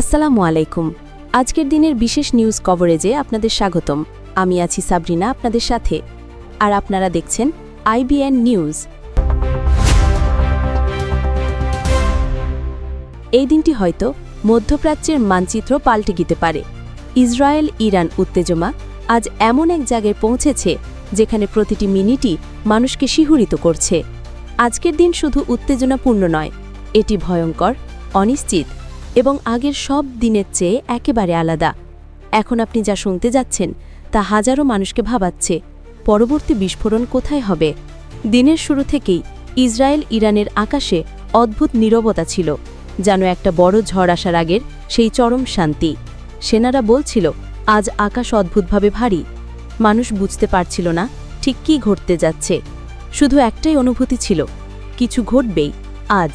আসসালামু আলাইকুম। আজকের দিনের বিশেষ নিউজ কভারেজে আপনাদের স্বাগতম। আমি আছি সাবরিনা আপনাদের সাথে। আর আপনারা দেখছেন আইবিএন নিউজ এই দিনটি হয়তো মধ্যপ্রাচ্যের মানচিত্র পাল্টে দিতে পারে। ইসরায়েল, ইরান উত্তেজমা আজ এমন এক জায়গায় পৌঁছেছে যেখানে প্রতিটি মিনিটই মানুষকে শিহরিত করছে। আজকের দিন শুধু উত্তেজনাপূর্ণ নয়, এটি ভয়ঙ্কর, অনিশ্চিত। এবং আগের সব দিনের চেয়ে একেবারে আলাদা। এখন আপনি যা শুনতে যাচ্ছেন, তা হাজারো মানুষকে ভাবাচ্ছে, পরবর্তী বিস্ফোরণ কোথায় হবে? দিনের শুরু থেকেই ইসরায়েল ইরানের আকাশে অদ্ভুত নীরবতা ছিল, যেন একটা বড় ঝড় আসার আগের সেই চরম শান্তি। সেনারা বলছিল, আজ আকাশ অদ্ভুতভাবে ভারী। মানুষ বুঝতে পারছিল না ঠিক কী ঘটতে যাচ্ছে। শুধু একটাই অনুভূতি ছিল, কিছু ঘটবেই আজ।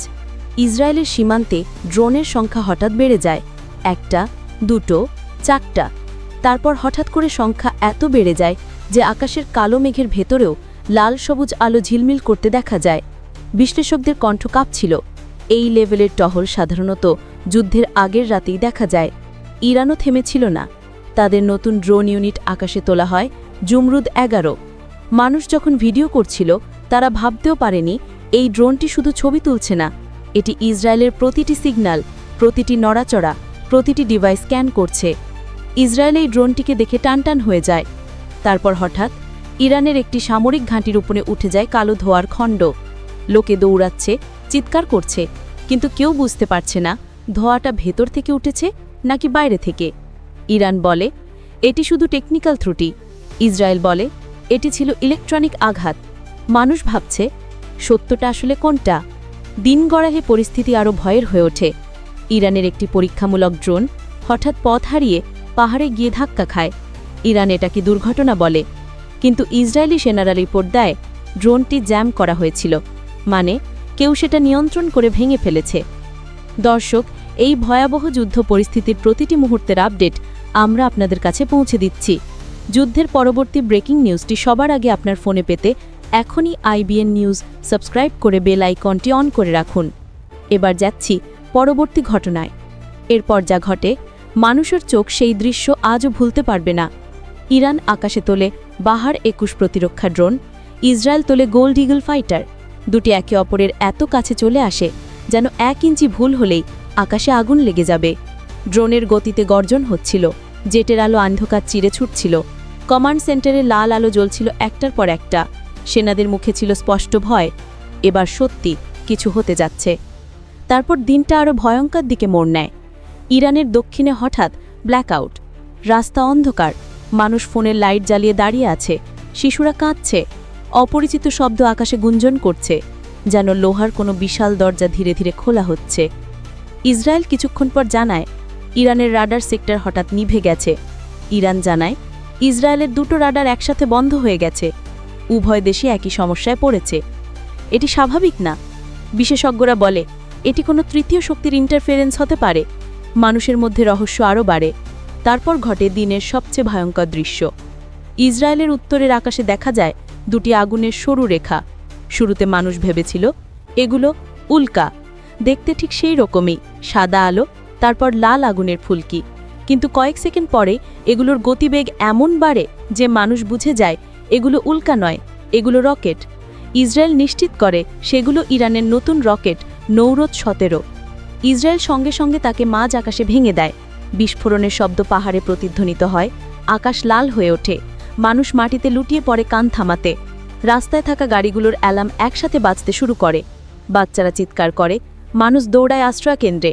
ইসরায়েলের সীমান্তে ড্রোনের সংখ্যা হঠাৎ বেড়ে যায়। একটা, দুটো, চারটা। তারপর হঠাৎ করে সংখ্যা এত বেড়ে যায় যে আকাশের কালো মেঘের ভেতরেও লাল সবুজ আলো ঝিলমিল করতে দেখা যায়। বিশ্লেষকদের কণ্ঠ কাঁপছিল। এই লেভেলের টহল সাধারণত যুদ্ধের আগের রাতেই দেখা যায়। ইরানও থেমেছিল না। তাদের নতুন ড্রোন ইউনিট আকাশে তোলা হয় জুমরুদ এগারো। মানুষ যখন ভিডিও করছিল, তারা ভাবতেও পারেনি, এই ড্রোনটি শুধু ছবি তুলছে না এটি ইসরায়েলের প্রতিটি সিগন্যাল, প্রতিটি নড়াচড়া, প্রতিটি ডিভাইস স্ক্যান করছে। ইসরায়েল এই ড্রোনটিকে দেখে টানটান হয়ে যায়। তারপর হঠাৎ ইরানের একটি সামরিক ঘাঁটির উপরে উঠে যায় কালো ধোয়ার খণ্ড। লোকে দৌড়াচ্ছে, চিৎকার করছে, কিন্তু কেউ বুঝতে পারছে না ধোয়াটা ভেতর থেকে উঠেছে নাকি বাইরে থেকে। ইরান বলে, এটি শুধু টেকনিক্যাল ত্রুটি। ইসরায়েল বলে, এটি ছিল ইলেকট্রনিক আঘাত। মানুষ ভাবছে, সত্যটা আসলে কোনটা? দিন গড়াহে পরিস্থিতি আরও ভয়ের হয়ে ওঠে। ইরানের একটি পরীক্ষামূলক ড্রোন হঠাৎ পথ হারিয়ে পাহাড়ে গিয়ে ধাক্কা খায়। ইরান এটাকে দুর্ঘটনা বলে। কিন্তু ইসরায়েলি সেনারা রিপোর্ট দেয়, ড্রোনটি জ্যাম করা হয়েছিল। মানে কেউ সেটা নিয়ন্ত্রণ করে ভেঙে ফেলেছে। দর্শক, এই ভয়াবহ যুদ্ধ পরিস্থিতির প্রতিটি মুহূর্তের আপডেট আমরা আপনাদের কাছে পৌঁছে দিচ্ছি। যুদ্ধের পরবর্তী ব্রেকিং নিউজটি সবার আগে আপনার ফোনে পেতে এখনই আইবিএন নিউজ সাবস্ক্রাইব করে বেল আইকনটি অন করে রাখুন। এবার যাচ্ছি পরবর্তী ঘটনায়। এরপর যা ঘটে, মানুষের চোখ সেই দৃশ্য আজও ভুলতে পারবে না। ইরান আকাশে তোলে বাহার একুশ প্রতিরক্ষা ড্রোন, ইসরায়েল তোলে গোল্ড ইগল ফাইটার। দুটি একে অপরের এত কাছে চলে আসে যেন এক ইঞ্চি ভুল হলেই আকাশে আগুন লেগে যাবে। ড্রোনের গতিতে গর্জন হচ্ছিল, জেটের আলো অন্ধকার চিরে ছুটছিল। কমান্ড সেন্টারে লাল আলো জ্বলছিল একটার পর একটা। সেনাদের মুখে ছিল স্পষ্ট ভয়, এবার সত্যি কিছু হতে যাচ্ছে। তারপর দিনটা আরও ভয়ঙ্কর দিকে মোড় নেয়। ইরানের দক্ষিণে হঠাৎ ব্ল্যাকআউট রাস্তা অন্ধকার, মানুষ ফোনের লাইট জ্বালিয়ে দাঁড়িয়ে আছে, শিশুরা কাঁদছে, অপরিচিত শব্দ আকাশে গুঞ্জন করছে, যেন লোহার কোনো বিশাল দরজা ধীরে ধীরে খোলা হচ্ছে। ইসরায়েল কিছুক্ষণ পর জানায়, ইরানের রাডার সেক্টর হঠাৎ নিভে গেছে। ইরান জানায়, ইসরায়েলের দুটো রাডার একসাথে বন্ধ হয়ে গেছে। উভয় দেশই একই সমস্যায় পড়েছে। এটি স্বাভাবিক না। বিশেষজ্ঞরা বলে, এটি কোনো তৃতীয় শক্তির ইন্টারফেরেন্স হতে পারে। মানুষের মধ্যে রহস্য আরও বাড়ে। তারপর ঘটে দিনের সবচেয়ে ভয়ঙ্কর দৃশ্য। ইসরায়েলের উত্তরের আকাশে দেখা যায় দুটি আগুনের সরু রেখা। শুরুতে মানুষ ভেবেছিল, এগুলো উল্কা। দেখতে ঠিক সেই রকমই, সাদা আলো, তারপর লাল আগুনের ফুলকি। কিন্তু কয়েক সেকেন্ড পরে এগুলোর গতিবেগ এমন বাড়ে যে মানুষ বুঝে যায় এগুলো উল্কা নয়, এগুলো রকেট। ইসরায়েল নিশ্চিত করে, সেগুলো ইরানের নতুন রকেট নৌরত সতেরো। ইসরায়েল সঙ্গে সঙ্গে তাকে মাঝ আকাশে ভেঙে দেয়। বিস্ফোরণের শব্দ পাহাড়ে প্রতিধ্বনিত হয়, আকাশ লাল হয়ে ওঠে। মানুষ মাটিতে লুটিয়ে পড়ে কান থামাতে। রাস্তায় থাকা গাড়িগুলোর অ্যালার্ম একসাথে বাঁচতে শুরু করে। বাচ্চারা চিৎকার করে, মানুষ দৌড়ায় আশ্রয় কেন্দ্রে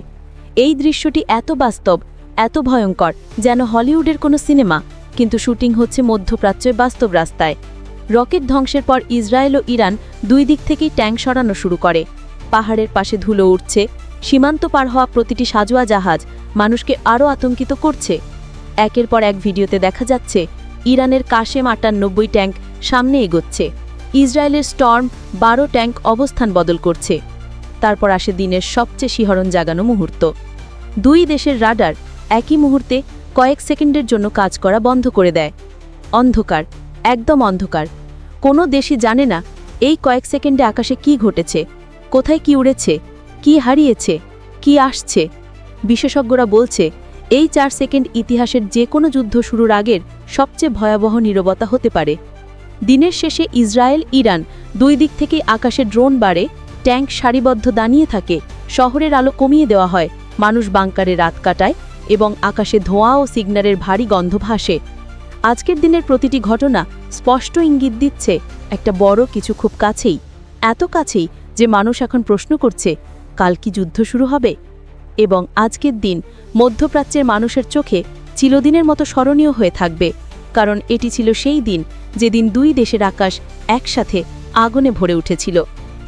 এই দৃশ্যটি এত বাস্তব, এত ভয়ঙ্কর, যেন হলিউডের কোনো সিনেমা। কিন্তু শুটিং হচ্ছে মধ্যপ্রাচ্যের বাস্তব রাস্তায়। রকেট ধ্বংসের পর ইসরায়েল ও ইরান দুই দিক থেকেই ট্যাঙ্ক সরানো শুরু করে। পাহাড়ের পাশে ধুলো উঠছে সীমান্ত পার হওয়া প্রতিটি সাজোয়া জাহাজ মানুষকে আরও আতঙ্কিত করছে। একের পর এক ভিডিওতে দেখা যাচ্ছে, ইরানের কাশেম আটানব্বই ট্যাঙ্ক সামনে এগোচ্ছে। ইসরায়েলের স্টর্ম বারো ট্যাঙ্ক অবস্থান বদল করছে। তারপর আসে দিনের সবচেয়ে শিহরণ জাগানো মুহূর্ত। দুই দেশের রাডার একই মুহূর্তে কয়েক সেকেন্ডের জন্য কাজ করা বন্ধ করে দেয়। অন্ধকার, একদম অন্ধকার। কোনো দেশই জানে না এই কয়েক সেকেন্ডে আকাশে কি ঘটেছে, কোথায় কি উড়েছে, কি হারিয়েছে, কি আসছে। বিশেষজ্ঞরা বলছে, এই চার সেকেন্ড ইতিহাসের যে কোনো যুদ্ধ শুরুর আগের সবচেয়ে ভয়াবহ নীরবতা হতে পারে। দিনের শেষে ইসরায়েল, ইরান দুই দিক থেকেই আকাশে ড্রোন বাড়ে, ট্যাঙ্ক সারিবদ্ধ দাঁড়িয়ে থাকে, শহরের আলো কমিয়ে দেওয়া হয়, মানুষ বাংকারে রাত কাটায় এবং আকাশে ধোঁয়া ও সিগন্যালের ভারী গন্ধ ভাসে। আজকের দিনের প্রতিটি ঘটনা স্পষ্ট ইঙ্গিত দিচ্ছে একটা বড় কিছু খুব কাছেই, এত কাছেই যে মানুষ এখন প্রশ্ন করছে, কাল কি যুদ্ধ শুরু হবে? এবং আজকের দিন মধ্যপ্রাচ্যের মানুষের চোখে চিরদিনের মতো স্মরণীয় হয়ে থাকবে, কারণ এটি ছিল সেই দিন যেদিন দুই দেশের আকাশ একসাথে আগুনে ভরে উঠেছিল।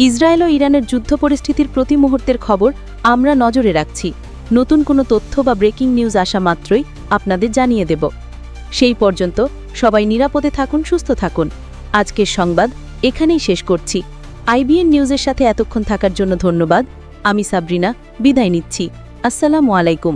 ইসরায়েল ও ইরানের যুদ্ধ পরিস্থিতির প্রতি মুহূর্তের খবর আমরা নজরে রাখছি। নতুন কোনো তথ্য বা ব্রেকিং নিউজ আসা মাত্রই আপনাদের জানিয়ে দেব। সেই পর্যন্ত সবাই নিরাপদে থাকুন, সুস্থ থাকুন। আজকের সংবাদ এখানেই শেষ করছি। আইবিএন নিউজের সাথে এতক্ষণ থাকার জন্য ধন্যবাদ। আমি সাবরিনা, বিদায় নিচ্ছি। আসসালামু আলাইকুম।